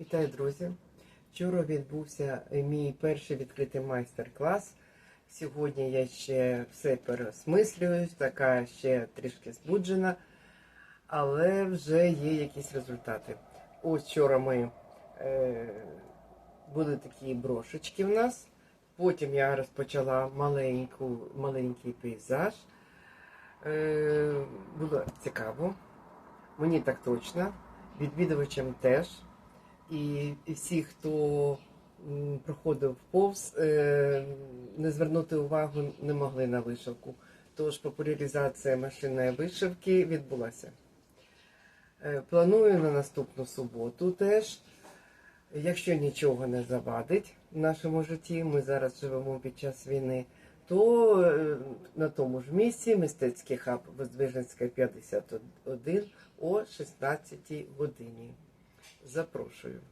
Вітаю, друзі! Вчора відбувся мій перший відкритий майстер-клас. Сьогодні я ще все переосмислюю, така ще трішки збуджена, але вже є якісь результати. Ось вчора ми е, були такі брошечки в нас. Потім я розпочала маленьку, маленький пейзаж. Е, було цікаво. Мені так точно, відвідувачам теж. І, всі, хто проходив повз, е, не звернути увагу не могли на вишивку. Тож популяризація машинної вишивки відбулася. Е, планую на наступну суботу теж. Якщо нічого не завадить в нашому житті, ми зараз живемо під час війни, то е, на тому ж місці мистецький хаб Воздвиженська 51 о 16 годині. Запрошую.